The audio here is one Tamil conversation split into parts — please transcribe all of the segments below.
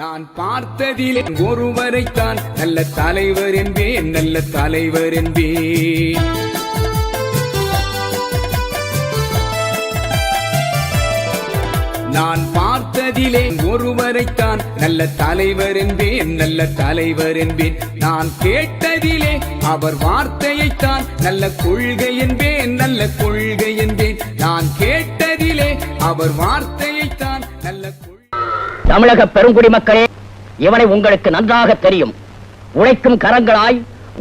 நான் பார்த்ததிலே ஒருவரைத்தான் நல்ல தலைவர் என்பேன் நல்ல தலைவர் என்பேன். நான் பார்த்ததிலே ஒருவரைத்தான் நல்ல தலைவர் என்பேன் நல்ல தலைவர் என்பேன். நான் கேட்டதிலே அவர் வார்த்தையைத்தான் நல்ல கொள்கை என்பேன் நல்ல கொள்கை என்பேன். நான் கேட்டதிலே அவர் வார்த்தை தமிழக பெருங்குடி மக்களே இவனை உங்களுக்கு நன்றாக தெரியும். உழைக்கும் கரங்களாய்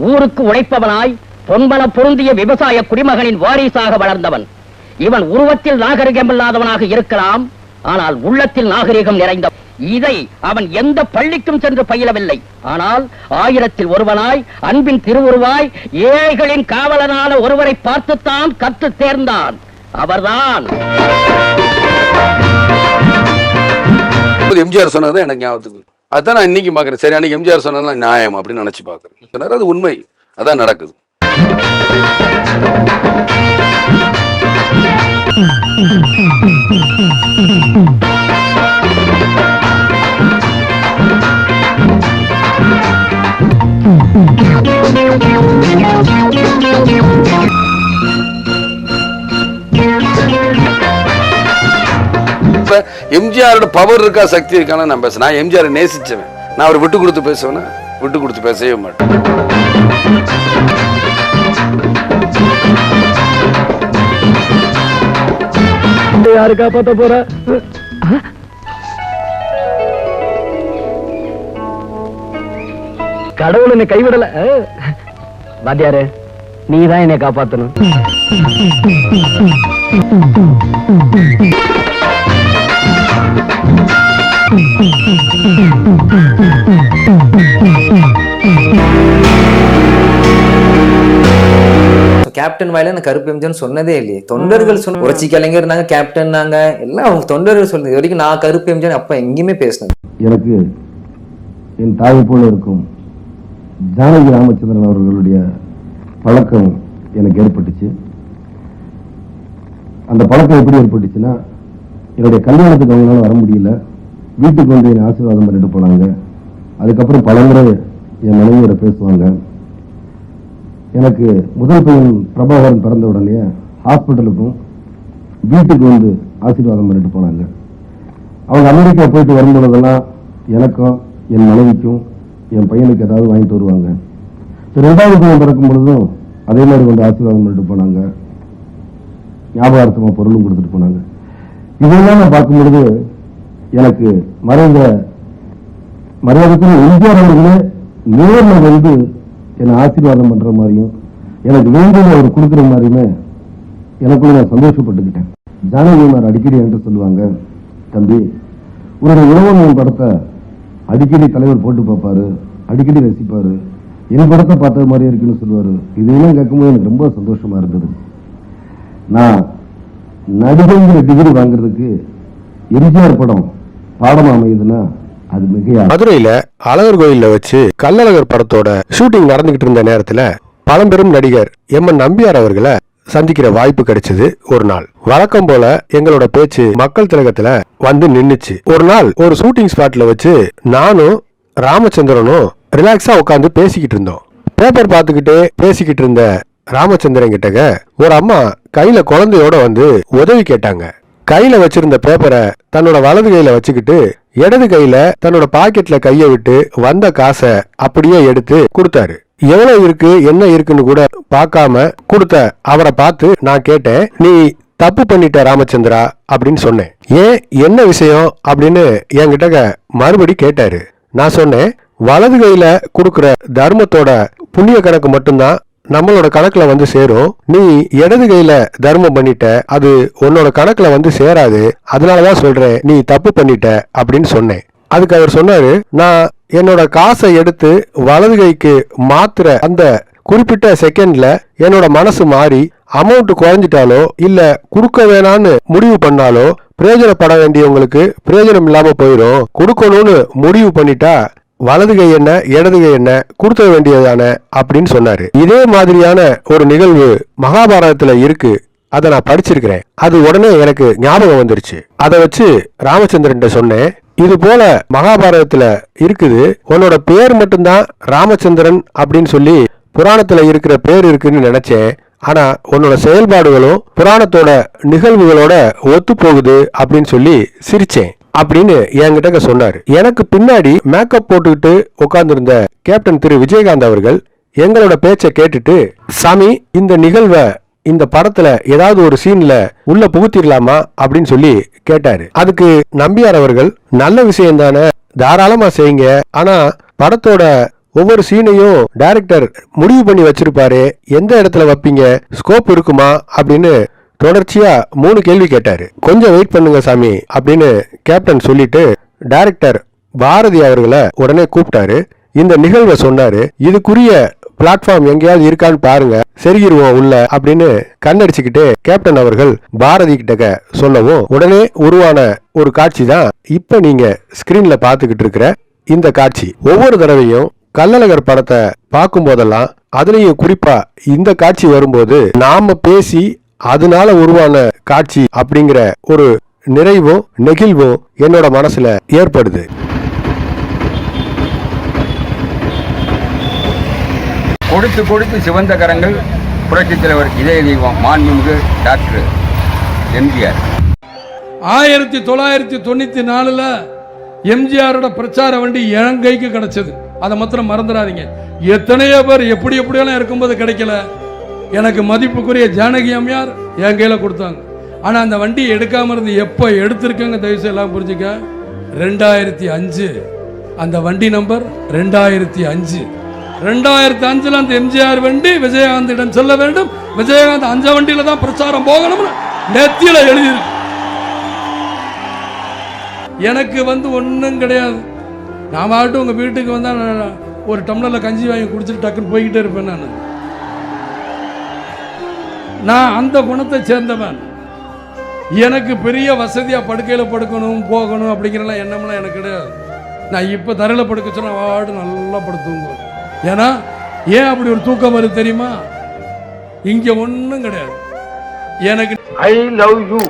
ஊருக்கு உழைப்பவனாய் பொன்பன பொருந்திய விவசாய குடிமகனின் வாரிசாக வளர்ந்தவன். இவன் உருவத்தில் நாகரிகம் இல்லாதவனாக இருக்கலாம் ஆனால் உள்ளத்தில் நாகரிகம் நிறைந்த இதை அவன் எந்த பள்ளிக்கும் சென்று பயிலவில்லை. ஆனால் ஆயிரத்தில் ஒருவனாய் அன்பின் திருவுருவாய் ஏழைகளின் காவலனான ஒருவரை பார்த்துத்தான் கற்று தேர்ந்தான். அவர்தான். எம்ஜிஆர் சொன்னது எனக்கு ஞாபகத்துக்கு அதான் நான் இன்னைக்கு பாக்குறேன் சரி அன்னைக்கு எம்ஜிஆர் சொன்னதுலாம் நியாயம் அப்படின்னு நினைச்சு பாக்குறேன் சொன்னார் அது உண்மை. அதான் நடக்குது. இப்ப எம்ஜிஆரோட பவர் இருக்கா சக்தி இருக்கான்னு நான் பேசுறேன். நான் எம்ஜிஆர் நேசிச்சவன். நான் அவர் விட்டு கொடுத்து பேசுவேனா? விட்டு கொடுத்து பேசவே மாட்டேன். யாரு காப்பாத்த போற? கடவுள் என்னை கைவிடல. வாத்தியாரு நீதான் என்னை காப்பாத்தணும். கேப்டன் வாயில நான் கருப்பு எம்ஜிஆர் சொன்னதே இல்லையே. தொண்டர்கள் சொன்ன புரட்சி கலைஞர் இருந்தாங்க கேப்டன் நாங்க எல்லாம் அவங்க தொண்டர்கள் சொன்னது இது வரைக்கும் நான் கருப்பு எம்ஜிஆர் அப்ப எங்கேயுமே பேசினது எனக்கு என் தாய் போல இருக்கும் ஜானகி ராமச்சந்திரன் அவர்களுடைய பழக்கம் எனக்கு ஏற்பட்டுச்சு. அந்த பழக்கம் எப்படி ஏற்பட்டுச்சுன்னா என்னுடைய கல்யாணத்துக்கு அவங்களால வர முடியல. வீட்டுக்கு வந்து என்னை ஆசீர்வாதம் பண்ணிட்டு போனாங்க. அதுக்கப்புறம் பலமுறை என் மனைவியோட பேசுவாங்க. எனக்கு முதல் பையன் பிரபாகரன் பிறந்த உடனே ஹாஸ்பிட்டலுக்கும் வீட்டுக்கு வந்து ஆசீர்வாதம் பண்ணிட்டு போனாங்க. அவங்க அமெரிக்கா போயிட்டு வரும்பொழுதெல்லாம் எனக்கும் என் மனைவிக்கும் என் பையனுக்கு ஏதாவது வாங்கிட்டு வருவாங்க. சரி, ரெண்டாவது பையன் பிறக்கும் பொழுதும் அதே மாதிரி வந்து ஆசீர்வாதம் பண்ணிட்டு போனாங்க. ஞாபகார்த்தமாக பொருளும் கொடுத்துட்டு போனாங்க. இதெல்லாம் நான் பார்க்கும் பொழுது எனக்கு மறைந்த மரியாதைக்குரிய எம்ஜிஆர் அவர்களே நேரில் வந்து என்னை ஆசீர்வாதம் பண்ற மாதிரியும் எனக்கு வேண்டியதை அவர் கொடுக்குற மாதிரியுமே எனக்குள்ள நான் சந்தோஷப்பட்டுக்கிட்டேன். ஜானகிமார் அடிக்கடி என்று சொல்லுவாங்க தம்பி உன்னுடைய உழவன் படத்தை அடிக்கடி தலைவர் போட்டு பார்ப்பாரு அடிக்கடி ரசிப்பாரு என் படத்தை பார்த்த மாதிரி இருக்குன்னு சொல்லுவாரு. இதையெல்லாம் கேட்கும்போது எனக்கு ரொம்ப சந்தோஷமா இருந்தது. நான் நடிகைங்கிற டிகிரி வாங்குறதுக்கு எம்ஜிஆர் படம் பாடம் அமையுதுன்னா அது மிகையா மதுரையில அழகர் கோயில்ல வச்சு கள்ளழகர் படத்தோட ஷூட்டிங் நடந்துகிட்டு இருந்த நேரத்துல பழம்பெரும் நடிகர் எம் என் நம்பியார் அவர்களை சந்திக்கிற வாய்ப்பு கிடைச்சது ஒரு நாள். வழக்கம் போல எங்களோட பேச்சு மக்கள் திலகத்துல வந்து நின்னுச்சு. ஒரு நாள் ஒரு ஷூட்டிங் ஸ்பாட்ல வச்சு நானும் ராமச்சந்திரனும் ரிலாக்ஸா உட்காந்து பேசிக்கிட்டு இருந்தோம். பேப்பர் பார்த்துக்கிட்டே பேசிக்கிட்டு இருந்த ராமச்சந்திரன் கிட்டக ஒரு அம்மா கையில குழந்தையோட வந்து உதவி கேட்டாங்க. கையில வச்சிருந்த பேப்பரை தன்னோட வலது கையில வச்சுக்கிட்டு இடது கையில தன்னோட பாக்கெட்ல கைய விட்டு வந்த காசை அப்படியே எடுத்து கொடுத்தாரு. எவ்வளவு இருக்கு என்ன இருக்குன்னு கூட பார்க்காம கொடுத்த அவரை பார்த்து நான் கேட்டேன் நீ தப்பு பண்ணிட்ட ராமச்சந்திரா அப்படின்னு சொன்னேன். ஏன் என்ன விஷயம்? அப்படின்னு என்கிட்ட மறுபடி கேட்டாரு. நான் சொன்னேன் வலது கையில கொடுக்கிற தர்மத்தோட புண்ணிய கணக்கு மட்டும்தான் நம்மளோட கணக்குல வந்து சேரும். நீ இடது கையில தர்மம் பண்ணிட்ட அது உன்னோட கணக்குல வந்து சேராது. அதனாலதான் சொல்றேன் நீ தப்பு பண்ணிட்ட அப்படின்னு சொன்னேன். அதுக்கு அவர் சொன்னாரு நான் என்னோட காசை எடுத்து வலது கைக்கு மாத்துற அந்த குறிப்பிட்ட செகண்ட்ல என்னோட மனசு மாறி அமௌண்ட் குறைஞ்சிட்டாலோ இல்ல கொடுக்க வேணான்னு முடிவு பண்ணாலோ பிரயோஜனப்பட வேண்டியவங்களுக்கு பிரயோஜனம் இல்லாம போயிடும் கொடுக்கணும்னு முடிவு பண்ணிட்டா வலது கை என்ன இடது கை என்ன கொடுத்த வேண்டியதான அப்படின்னு சொன்னாரு. இதே மாதிரியான ஒரு நிகழ்வு மகாபாரதத்துல இருக்கு. அதை நான் படிச்சிருக்கிறேன். அது உடனே எனக்கு ஞாபகம் வந்துருச்சு. அதை வச்சு ராமச்சந்திரன் சொன்னேன். இது போல மகாபாரதத்துல இருக்குது. உன்னோட பேர் மட்டும்தான் ராமச்சந்திரன் அப்படின்னு சொல்லி புராணத்துல இருக்கிற பேர் இருக்குன்னு நினைச்சேன். ஆனா உன்னோட செயல்பாடுகளும் புராணத்தோட நிகழ்வுகளோட ஒத்து போகுது அப்படின்னு சொல்லி சிரிச்சேன். அப்படின்னு என்கிட்ட சொன்னார். எனக்கு பின்னாடி மேக்கப் போட்டுக்கிட்டு உட்கார்ந்துருந்த கேப்டன் திரு விஜயகாந்த் அவர்கள் எங்களோட பேச்சை கேட்டுட்டு சாமி இந்த நிகழ்வை இந்த படத்துல ஏதாவது ஒரு சீன்ல உள்ள புகுத்திடலாமா அப்படின்னு சொல்லி கேட்டாரு. அதுக்கு நம்பியார் அவர்கள் நல்ல விஷயம் தானே தாராளமா செய்யுங்க. ஆனா படத்தோட ஒவ்வொரு சீனையும் டைரக்டர் முடிவு பண்ணி வச்சிருப்பாரு. எந்த இடத்துல வைப்பீங்க? ஸ்கோப் இருக்குமா? அப்படின்னு தொடர்ச்சியா மூணு கேள்வி கேட்டாரு. கொஞ்சம் வெயிட் பண்ணுங்க சாமி அப்படின்னு கேப்டன் சொல்லிட்டு டைரக்டர் பாரதி அவர்களை உடனே கூப்பிட்டாரு. இந்த நிகழ்வை சொன்னாரு. இதுக்குரிய பிளாட்ஃபார்ம் எங்கேயாவது இருக்கான்னு பாருங்க. செருகிருவோம் உள்ள அப்படின்னு கண்ணடிச்சுக்கிட்டு கேப்டன் அவர்கள் பாரதி கிட்ட சொல்லவும் உடனே உருவான ஒரு காட்சி தான் இப்ப நீங்க ஸ்கிரீன்ல பாத்துக்கிட்டு இருக்கிற இந்த காட்சி. ஒவ்வொரு தடவையும் கள்ளழகர் படத்தை பார்க்கும் போதெல்லாம் அதுலயும் குறிப்பா இந்த காட்சி வரும்போது நாம பேசி அதனால உருவான காட்சி அப்படிங்கிற ஒரு நிறைவும் நெகிழ்வும் என்னோட மனசுல ஏற்படுது. கொடுத்து கொடுத்து சிவந்த கரங்கள் புரட்சித் தலைவர் இதய தெய்வம் மாண்புமிகு டாக்டர் எம்ஜிஆர். ஆயிரத்தி தொள்ளாயிரத்தி தொண்ணூத்தி நாலுல எம்ஜிஆரோட பிரச்சார வண்டி என் கைக்கு கிடைச்சது. அதை மாத்திரம் மறந்துடாதீங்க. எத்தனையோ பேர் எப்படி எப்படியெல்லாம் இருக்கும்போது கிடைக்கல. எனக்கு மதிப்புக்குரிய ஜானகி அம்மையார் என் கையில் கொடுத்தாங்க. ஆனால் அந்த வண்டியை எடுக்காமல் இருந்து எப்போ எடுத்திருக்கேங்க தயவுசெய்து எல்லாம் புரிஞ்சுக்க. ரெண்டாயிரத்தி அஞ்சு. அந்த வண்டி நம்பர் ரெண்டாயிரத்தி அஞ்சு. ரெண்டாயிரத்தி அஞ்சில் அந்த எம்ஜிஆர் வண்டி விஜயகாந்திடம் செல்ல வேண்டும். விஜயகாந்த் அஞ்ச வண்டியில தான் பிரச்சாரம் போகணும்னு நெத்தியில் எழுதியிருக்கு. எனக்கு வந்து ஒன்றும் கிடையாது. நான் பாட்டு உங்கள் வீட்டுக்கு வந்தால் ஒரு டம்ளரில் கஞ்சி வாங்கி குடிச்சிட்டு டக்குன்னு போய்கிட்டே இருப்பேன் நான். நான் அந்த குணத்தை சேர்ந்தவன். எனக்கு பெரிய வசதியாக படுக்கையில் படுக்கணும் போகணும் அப்படிங்கிறலாம் எண்ணம்லாம் எனக்கு கிடையாது. நான் இப்போ தரையில் படுக்க சொன்னால் வாடு நல்லா படுத்துங்க ஏன்னா ஏன் அப்படி ஒரு தூக்கம் வருது தெரியுமா? இங்கே ஒன்றும் கிடையாது. எனக்கு ஐ லவ் யூ